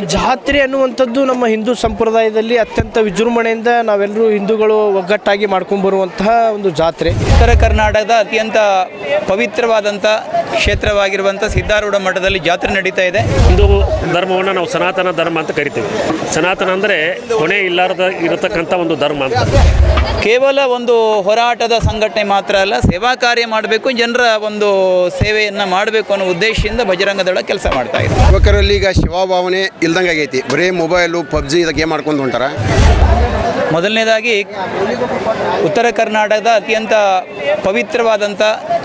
ಜಾತ್ರೆ ಅನ್ನುವಂಥದ್ದು ನಮ್ಮ ಹಿಂದೂ ಸಂಪ್ರದಾಯದಲ್ಲಿ ಅತ್ಯಂತ ವಿಜೃಂಭಣೆಯಿಂದ ನಾವೆಲ್ಲರೂ ಹಿಂದೂಗಳು ಒಗ್ಗಟ್ಟಾಗಿ ಮಾಡ್ಕೊಂಡ್ಬರುವಂತಹ ಒಂದು ಜಾತ್ರೆ. ಉತ್ತರ ಕರ್ನಾಟಕದ ಅತ್ಯಂತ ಪವಿತ್ರವಾದಂಥ ಕ್ಷೇತ್ರವಾಗಿರುವಂಥ ಸಿದ್ಧಾರೂಢ ಮಠದಲ್ಲಿ ಜಾತ್ರೆ ನಡೀತಾ ಇದೆ. ಹಿಂದೂ ಧರ್ಮವನ್ನು ನಾವು ಸನಾತನ ಧರ್ಮ ಅಂತ ಕರಿತೀವಿ. ಸನಾತನ ಅಂದರೆ ಕೊನೆ ಇಲ್ಲಾರದ ಇರತಕ್ಕಂಥ ಒಂದು ಧರ್ಮ ಅಂತ. ಕೇವಲ ಒಂದು ಹೋರಾಟದ ಸಂಘಟನೆ ಮಾತ್ರ ಅಲ್ಲ ಸೇವಾ ಕಾರ್ಯ ಮಾಡಬೇಕು ಜನರ ಒಂದು ಸೇವೆಯನ್ನು ಮಾಡಬೇಕು ಅನ್ನೋ ಉದ್ದೇಶದಿಂದ ಬಜರಂಗದಳ ಕೆಲಸ ಮಾಡ್ತಾ ಇದೆ. ಯುವಕರಲ್ಲಿ ಈಗ ಶಿವಭಾವನೆ ಇಲ್ದಂಗೆ ಆಗೈತಿ. ಬರೀ ಮೊಬೈಲು ಪಬ್ಜಿ ಇದು ಗೇಮ್ ಮಾಡ್ಕೊಂಡು ಹೊಂಟಾರ? ಮೊದಲನೇದಾಗಿ ಉತ್ತರ ಕರ್ನಾಟಕದ ಅತ್ಯಂತ ಪವಿತ್ರವಾದಂಥ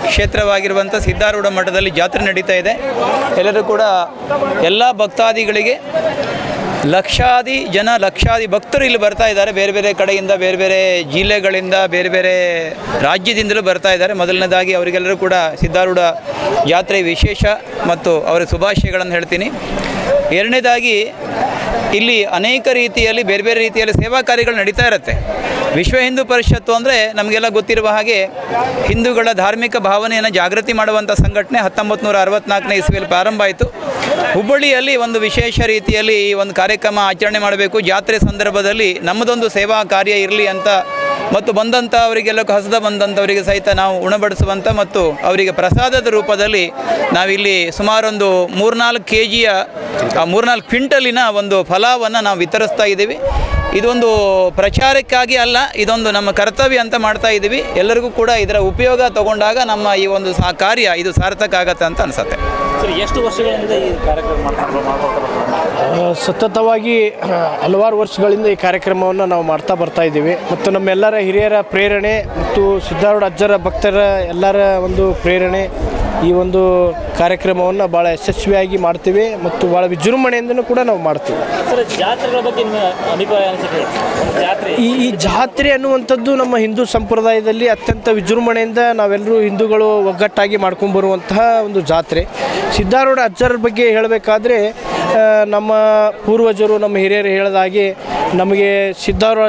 ಕ್ಷೇತ್ರವಾಗಿರುವಂಥ ಸಿದ್ಧಾರೂಢ ಮಠದಲ್ಲಿ ಜಾತ್ರೆ ನಡೀತಾ ಇದೆ. ಎಲ್ಲರೂ ಕೂಡ ಎಲ್ಲ ಭಕ್ತಾದಿಗಳಿಗೆ ಲಕ್ಷಾದಿ ಜನ, ಲಕ್ಷಾದಿ ಭಕ್ತರು ಇಲ್ಲಿ ಬರ್ತಾ ಇದ್ದಾರೆ. ಬೇರೆ ಬೇರೆ ಕಡೆಯಿಂದ, ಬೇರೆ ಬೇರೆ ಜಿಲ್ಲೆಗಳಿಂದ, ಬೇರೆ ಬೇರೆ ರಾಜ್ಯದಿಂದಲೂ ಬರ್ತಾ ಇದ್ದಾರೆ. ಮೊದಲನೇದಾಗಿ ಅವರಿಗೆಲ್ಲರೂ ಕೂಡ ಸಿದ್ಧಾರೂಢ ಜಾತ್ರೆ ವಿಶೇಷ ಮತ್ತು ಅವರ ಶುಭಾಶಯಗಳನ್ನು ಹೇಳ್ತೀನಿ. ಎರಡನೇದಾಗಿ, ಇಲ್ಲಿ ಅನೇಕ ರೀತಿಯಲ್ಲಿ, ಬೇರೆ ಬೇರೆ ರೀತಿಯಲ್ಲಿ ಸೇವಾ ಕಾರ್ಯಗಳು ನಡೀತಾ ಇರುತ್ತೆ. ವಿಶ್ವ ಹಿಂದೂ ಪರಿಷತ್ತು ಅಂದರೆ ನಮಗೆಲ್ಲ ಗೊತ್ತಿರುವ ಹಾಗೆ, ಹಿಂದೂಗಳ ಧಾರ್ಮಿಕ ಭಾವನೆಯನ್ನು ಜಾಗೃತಿ ಮಾಡುವಂಥ ಸಂಘಟನೆ ಹತ್ತೊಂಬತ್ತು ನೂರ ಅರವತ್ನಾಲ್ಕನೇ ಇಸ್ವಿಯಲ್ಲಿ ಪ್ರಾರಂಭ ಆಯಿತು. ಹುಬ್ಬಳ್ಳಿಯಲ್ಲಿ ಒಂದು ವಿಶೇಷ ರೀತಿಯಲ್ಲಿ ಈ ಒಂದು ಕಾರ್ಯಕ್ರಮ ಆಚರಣೆ ಮಾಡಬೇಕು. ಜಾತ್ರೆ ಸಂದರ್ಭದಲ್ಲಿ ನಮ್ಮದೊಂದು ಸೇವಾ ಕಾರ್ಯ ಇರಲಿ ಅಂತ ಮತ್ತು ಬಂದಂಥ ಅವರಿಗೆಲ್ಲ ಹಸದ ಬಂದಂಥವರಿಗೆ ಸಹಿತ ನಾವು ಉಣಬಡಿಸುವಂಥ ಮತ್ತು ಅವರಿಗೆ ಪ್ರಸಾದದ ರೂಪದಲ್ಲಿ ನಾವಿಲ್ಲಿ ಸುಮಾರೊಂದು ಮೂರ್ನಾಲ್ಕು ಕೆ ಜಿಯ ಮೂರ್ನಾಲ್ಕು ಕ್ವಿಂಟಲಿನ ಒಂದು ಫಲವನ್ನು ನಾವು ವಿತರಿಸ್ತಾ ಇದ್ದೀವಿ. ಇದೊಂದು ಪ್ರಚಾರಕ್ಕಾಗಿ ಅಲ್ಲ, ಇದೊಂದು ನಮ್ಮ ಕರ್ತವ್ಯ ಅಂತ ಮಾಡ್ತಾ ಇದ್ದೀವಿ. ಎಲ್ಲರಿಗೂ ಕೂಡ ಇದರ ಉಪಯೋಗ ತಗೊಂಡಾಗ ನಮ್ಮ ಈ ಒಂದು ಕಾರ್ಯ ಇದು ಸಾರ್ಥಕ ಆಗತ್ತೆ ಅಂತ ಅನಿಸುತ್ತೆ. ಎಷ್ಟು ವರ್ಷಗಳಿಂದ ಈ ಕಾರ್ಯಕ್ರಮ ಸತತವಾಗಿ ಹಲವಾರು ವರ್ಷಗಳಿಂದ ಈ ಕಾರ್ಯಕ್ರಮವನ್ನು ನಾವು ಮಾಡ್ತಾ ಬರ್ತಾ ಇದ್ದೀವಿ. ಮತ್ತು ನಮ್ಮೆಲ್ಲರ ಹಿರಿಯರ ಪ್ರೇರಣೆ ಮತ್ತು ಸಿದ್ಧಾರೂಢ ಅಜ್ಜರ ಭಕ್ತರ ಎಲ್ಲರ ಒಂದು ಪ್ರೇರಣೆ ಈ ಒಂದು ಕಾರ್ಯಕ್ರಮವನ್ನು ಭಾಳ ಯಶಸ್ವಿಯಾಗಿ ಮಾಡ್ತೀವಿ ಮತ್ತು ಭಾಳ ವಿಜೃಂಭಣೆಯಿಂದನೂ ಕೂಡ ನಾವು ಮಾಡ್ತೀವಿ. ಈ ಈ ಜಾತ್ರೆ ಅನ್ನುವಂಥದ್ದು ನಮ್ಮ ಹಿಂದೂ ಸಂಪ್ರದಾಯದಲ್ಲಿ ಅತ್ಯಂತ ವಿಜೃಂಭಣೆಯಿಂದ ನಾವೆಲ್ಲರೂ ಹಿಂದೂಗಳು ಒಗ್ಗಟ್ಟಾಗಿ ಮಾಡ್ಕೊಂಡ್ಬರುವಂತಹ ಒಂದು ಜಾತ್ರೆ. ಸಿದ್ಧಾರೂಢ ಅಜ್ಜರ ಬಗ್ಗೆ ಹೇಳಬೇಕಾದ್ರೆ ನಮ್ಮ ಪೂರ್ವಜರು ನಮ್ಮ ಹಿರಿಯರು ಹೇಳಿದ ಹಾಗೆ ನಮಗೆ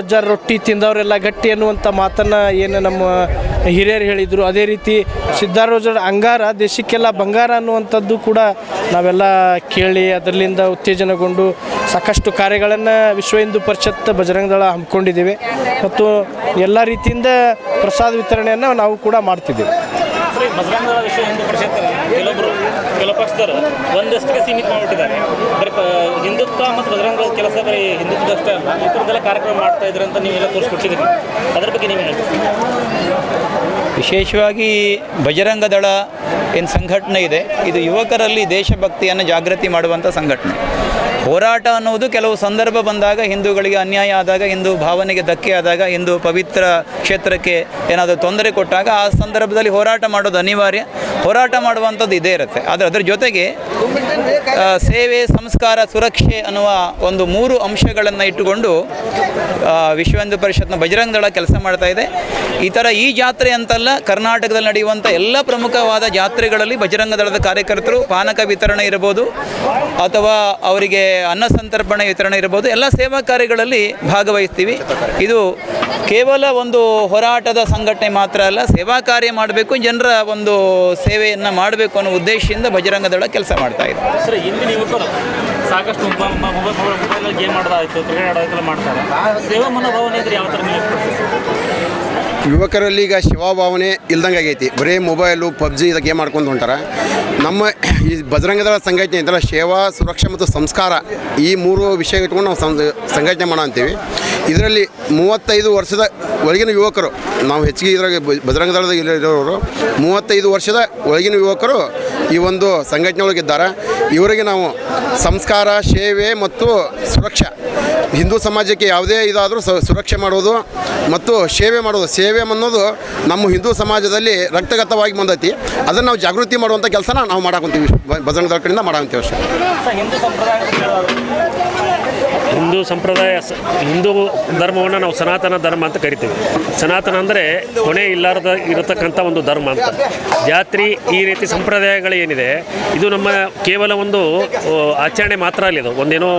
ಅಜ್ಜರ ರೊಟ್ಟಿ ತಿಂದವರೆಲ್ಲ ಗಟ್ಟಿ ಅನ್ನುವಂಥ ಮಾತನ್ನು ಏನು ನಮ್ಮ ಹಿರಿಯರು ಹೇಳಿದರು. ಅದೇ ರೀತಿ ಸಿದ್ಧಾರೂಢರ ಅಂಗಾರ, ದೇಶಕ್ಕೆಲ್ಲ ಬಂಗಾರ ಅನ್ನುವಂಥದ್ದು ಕೂಡ ನಾವೆಲ್ಲ ಕೇಳಿ ಅದರಲ್ಲಿಂದ ಉತ್ತೇಜನಗೊಂಡು ಸಾಕಷ್ಟು ಕಾರ್ಯಗಳನ್ನು ವಿಶ್ವ ಹಿಂದೂ ಪರಿಷತ್ ಬಜರಂಗದಳ ಹಮ್ಮಿಕೊಂಡಿದ್ದೇವೆ. ಮತ್ತು ಎಲ್ಲ ರೀತಿಯಿಂದ ಪ್ರಸಾದ ವಿತರಣೆಯನ್ನು ನಾವು ಕೂಡ ಮಾಡ್ತಿದ್ದೇವೆ. ಕೆಲವು ಪಕ್ಷದವರು ಒಂದಷ್ಟಕ್ಕೆ ಸೀಮಿತ ಮಾಡಿಬಿಟ್ಟಿದ್ದಾರೆ. ಬರೀ ಹಿಂದುತ್ವ ಮತ್ತು ಬಜರಂಗ ಕೆಲಸ ಬರೀ ಹಿಂದುತ್ವದ ಅಷ್ಟೇ ಅಲ್ಲ ಈ ಥರದ್ದೆಲ್ಲ ಕಾರ್ಯಕ್ರಮ ಮಾಡ್ತಾ ಇದ್ದಾರೆ ಅಂತ ನೀವೆಲ್ಲ ತೋರಿಸ್ಕೊಟ್ಟಿದ್ದೀರಿ. ಅದ್ರ ಬಗ್ಗೆ ನೀವು ಹೇಳ್ತೀವಿ ವಿಶೇಷವಾಗಿ ಬಜರಂಗ ದಳ ಏನು ಸಂಘಟನೆ ಇದೆ, ಇದು ಯುವಕರಲ್ಲಿ ದೇಶಭಕ್ತಿಯನ್ನು ಜಾಗೃತಿ ಮಾಡುವಂಥ ಸಂಘಟನೆ. ಹೋರಾಟ ಅನ್ನುವುದು ಕೆಲವು ಸಂದರ್ಭ ಬಂದಾಗ ಹಿಂದೂಗಳಿಗೆ ಅನ್ಯಾಯ ಆದಾಗ, ಹಿಂದೂ ಭಾವನೆಗೆ ಧಕ್ಕೆ ಆದಾಗ, ಹಿಂದೂ ಪವಿತ್ರ ಕ್ಷೇತ್ರಕ್ಕೆ ಏನಾದರೂ ತೊಂದರೆ ಕೊಟ್ಟಾಗ ಆ ಸಂದರ್ಭದಲ್ಲಿ ಹೋರಾಟ ಮಾಡೋದು ಅನಿವಾರ್ಯ. ಹೋರಾಟ ಮಾಡುವಂಥದ್ದು ಇದೇ ಇರುತ್ತೆ. ಆದರೆ ಅದರ ಜೊತೆಗೆ ಆ, ಸೇವೆ, ಸಂಸ್ಕಾರ, ಸುರಕ್ಷೆ ಅನ್ನುವ ಒಂದು ಮೂರು ಅಂಶಗಳನ್ನು ಇಟ್ಟುಕೊಂಡು ವಿಶ್ವ ಹಿಂದೂ ಪರಿಷತ್ನ ಬಜರಂಗ ದಳ ಕೆಲಸ ಮಾಡ್ತಾ ಇದೆ. ಈ ಥರ ಈ ಜಾತ್ರೆ ಅಂತಲ್ಲ, ಕರ್ನಾಟಕದಲ್ಲಿ ನಡೆಯುವಂಥ ಎಲ್ಲ ಪ್ರಮುಖವಾದ ಜಾತ್ರೆಗಳಲ್ಲಿ ಬಜರಂಗ ದಳದ ಕಾರ್ಯಕರ್ತರು ಪಾನಕ ವಿತರಣೆ ಇರಬಹುದು, ಅಥವಾ ಅವರಿಗೆ ಅನ್ನ ಸಂತರ್ಪಣೆ ವಿತರಣೆ ಇರಬಹುದು, ಎಲ್ಲ ಸೇವಾ ಕಾರ್ಯಗಳಲ್ಲಿ ಭಾಗವಹಿಸ್ತೀವಿ. ಇದು ಕೇವಲ ಒಂದು ಹೋರಾಟದ ಸಂಘಟನೆ ಮಾತ್ರ ಅಲ್ಲ, ಸೇವಾ ಕಾರ್ಯ ಮಾಡಬೇಕು, ಜನರ ಒಂದು ಸೇವೆಯನ್ನು ಮಾಡಬೇಕು ಅನ್ನೋ ಉದ್ದೇಶದಿಂದ ಬಜರಂಗ ದಳ ಕೆಲಸ ಮಾಡ್ತಾ ಇದೆ. ಸರ್ ಹಿಂದಿನ ಯುವಕರು ಸಾಕಷ್ಟು ಮೊಬೈಲ್ ಮೊಬೈಲ್ ಗೇಮ್ ಮಾಡೋದಾಯ್ತು ಕ್ರಿಕೆಟ್ ಆಡೋದಕ್ಕೆಲ್ಲ ಮಾಡ್ತಾರೆ. ಸೇವಾ ಮನೋಭಾವನೆ ಇದ್ರೆ ಯಾವ ಥರ ಯುವಕರಲ್ಲಿ ಈಗ ಶಿವಭಾವನೆ ಇಲ್ದಂಗೆ ಆಗೈತಿ. ಬರೀ ಮೊಬೈಲು, ಪಬ್ಜಿ ಇದ ಗೇಮ್ ಮಾಡ್ಕೊಂಡು ಹೊಂಟಾರ. ನಮ್ಮ ಈ ಬಜರಂಗದಳ ಸಂಘಟನೆ ಇದ್ರೆ ಸೇವಾ, ಸುರಕ್ಷಾ ಮತ್ತು ಸಂಸ್ಕಾರ, ಈ ಮೂರು ವಿಷಯ ಇಟ್ಕೊಂಡು ನಾವು ಸಂಘಟನೆ ಮಾಡೋ ಅಂತೀವಿ. ಇದರಲ್ಲಿ ಮೂವತ್ತೈದು ವರ್ಷದ ಒಳಗಿನ ಯುವಕರು, ನಾವು ಹೆಚ್ಚಿಗೆ ಇದ್ರಾಗ ಬ- ಬಜರಂಗ ದಳದಾಗ ಇರೋರು, ಮೂವತ್ತೈದು ವರ್ಷದ ಒಳಗಿನ ಯುವಕರು ಈ ಒಂದು ಸಂಘಟನೆ ಒಳಗಿದ್ದಾರೆ ಇವರಿಗೆ ನಾವು ಸಂಸ್ಕಾರ, ಸೇವೆ ಮತ್ತು ಸುರಕ್ಷಾ. ಹಿಂದೂ ಸಮಾಜಕ್ಕೆ ಯಾವುದೇ ಇದಾದರೂ ಸುರಕ್ಷೆ ಮಾಡೋದು ಮತ್ತು ಸೇವೆ ಮಾಡೋದು. ಸೇವೆ ಅನ್ನೋದು ನಮ್ಮ ಹಿಂದೂ ಸಮಾಜದಲ್ಲಿ ರಕ್ತಗತವಾಗಿ ಬಂದೈತಿ. ಅದನ್ನು ನಾವು ಜಾಗೃತಿ ಮಾಡುವಂಥ ಕೆಲಸನ ನಾವು ಮಾಡಾಕೊಂತೀವಿ. ಬಜರಂಗ ದಳ ಕಡೆಯಿಂದ ಮಾಡಾಕೊಂತೀವಿ ಅಷ್ಟೇ. ಹಿಂದೂ ಸಂಪ್ರದಾಯ ಹಿಂದೂ ಧರ್ಮವನ್ನು ನಾವು ಸನಾತನ ಧರ್ಮ ಅಂತ ಕರಿತೀವಿ. ಸನಾತನ ಅಂದರೆ ಕೊನೆ ಇಲ್ಲಾರದ ಇರತಕ್ಕಂಥ ಒಂದು ಧರ್ಮ ಅಂತ. ಜಾತ್ರೆ ಈ ರೀತಿ ಸಂಪ್ರದಾಯಗಳು ಏನಿದೆ, ಇದು ನಮ್ಮ ಕೇವಲ ಒಂದು ಆಚರಣೆ ಮಾತ್ರ ಅಲ್ಲಿದು ಒಂದೇನೋ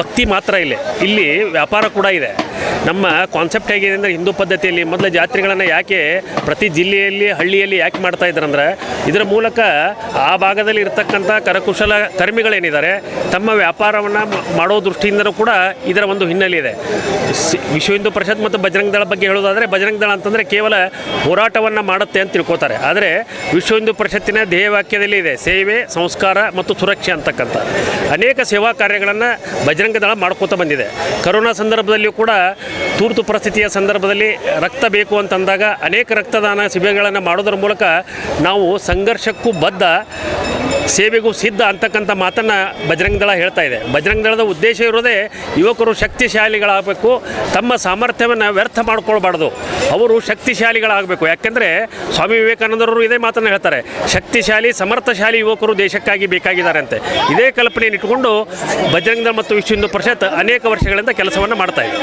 ಭಕ್ತಿ ಮಾತ್ರ ಇಲ್ಲ. ಇಲ್ಲಿ ವ್ಯಾಪಾರ ಕೂಡ ಇದೆ. ನಮ್ಮ ಕಾನ್ಸೆಪ್ಟ್ ಹೇಗಿದೆ ಅಂದರೆ ಹಿಂದೂ ಪದ್ಧತಿಯಲ್ಲಿ ಮೊದಲ ಜಾತ್ರೆಗಳನ್ನು ಯಾಕೆ ಪ್ರತಿ ಜಿಲ್ಲೆಯಲ್ಲಿ, ಹಳ್ಳಿಯಲ್ಲಿ ಯಾಕೆ ಮಾಡ್ತಾ ಇದ್ದಾರೆ ಅಂದರೆ ಇದರ ಮೂಲಕ ಆ ಭಾಗದಲ್ಲಿ ಇರತಕ್ಕಂಥ ಕರಕುಶಲ ಕರ್ಮಿಗಳೇನಿದ್ದಾರೆ, ತಮ್ಮ ವ್ಯಾಪಾರವನ್ನು ಮಾಡೋ ದೃಷ್ಟಿಯಿಂದಲೂ ಕೂಡ ಇದರ ಒಂದು ಹಿನ್ನೆಲೆ ಇದೆ. ವಿಶ್ವ ಹಿಂದೂ ಪರಿಷತ್ ಮತ್ತು ಬಜರಂಗ ದಳ ಬಗ್ಗೆ ಹೇಳೋದಾದರೆ ಬಜರಂಗ ದಳ ಅಂತಂದರೆ ಕೇವಲ ಹೋರಾಟವನ್ನು ಮಾಡುತ್ತೆ ಅಂತ ತಿಳ್ಕೊತಾರೆ. ಆದರೆ ವಿಶ್ವ ಹಿಂದೂ ಪರಿಷತ್ತಿನ ಧ್ಯೇಯವಾಕ್ಯದಲ್ಲಿ ಇದೆ, ಸೇವೆ, ಸಂಸ್ಕಾರ ಮತ್ತು ಸುರಕ್ಷೆ ಅಂತಕ್ಕಂಥ. ಅನೇಕ ಸೇವಾ ಕಾರ್ಯಗಳನ್ನು ಬಜರಂಗ ದಳ ಮಾಡ್ಕೋತಾ ಬಂದಿದೆ. ಕರೋನಾ ಸಂದರ್ಭದಲ್ಲಿಯೂ ಕೂಡ ತುರ್ತು ಪರಿಸ್ಥಿತಿಯ ಸಂದರ್ಭದಲ್ಲಿ ರಕ್ತ ಬೇಕು ಅಂತಂದಾಗ ಅನೇಕ ರಕ್ತದಾನ ಶಿಬಿರಗಳನ್ನು ಮಾಡೋದ್ರ ಮೂಲಕ ನಾವು ಸಂಘರ್ಷಕ್ಕೂ ಬದ್ಧ, ಸೇವೆಗೂ ಸಿದ್ಧ ಅಂತಕ್ಕಂಥ ಮಾತನ್ನು ಬಜರಂಗ ದಳ ಹೇಳ್ತಾ ಇದೆ. ಬಜರಂಗ ದಳದ ಉದ್ದೇಶ ಇರೋದೇ ಯುವಕರು ಶಕ್ತಿಶಾಲಿಗಳಾಗಬೇಕು, ತಮ್ಮ ಸಾಮರ್ಥ್ಯವನ್ನು ವ್ಯರ್ಥ ಮಾಡ್ಕೊಳ್ಬಾರ್ದು. ಅವರು ಶಕ್ತಿಶಾಲಿಗಳಾಗಬೇಕು. ಯಾಕೆಂದರೆ ಸ್ವಾಮಿ ವಿವೇಕಾನಂದರವರು ಇದೇ ಮಾತನ್ನು ಹೇಳ್ತಾರೆ, ಶಕ್ತಿಶಾಲಿ, ಸಮರ್ಥಶಾಲಿ ಯುವಕರು ದೇಶಕ್ಕಾಗಿ ಬೇಕಾಗಿದ್ದಾರೆ ಅಂತೆ ಇದೇ ಕಲ್ಪನೆಯನ್ನು ಇಟ್ಟುಕೊಂಡು ಬಜರಂಗ ಮತ್ತು ವಿಶ್ವ ಹಿಂದೂ ಪರಿಷತ್ ಅನೇಕ ವರ್ಷಗಳಿಂದ ಕೆಲಸವನ್ನು ಮಾಡ್ತಾ ಇದೆ.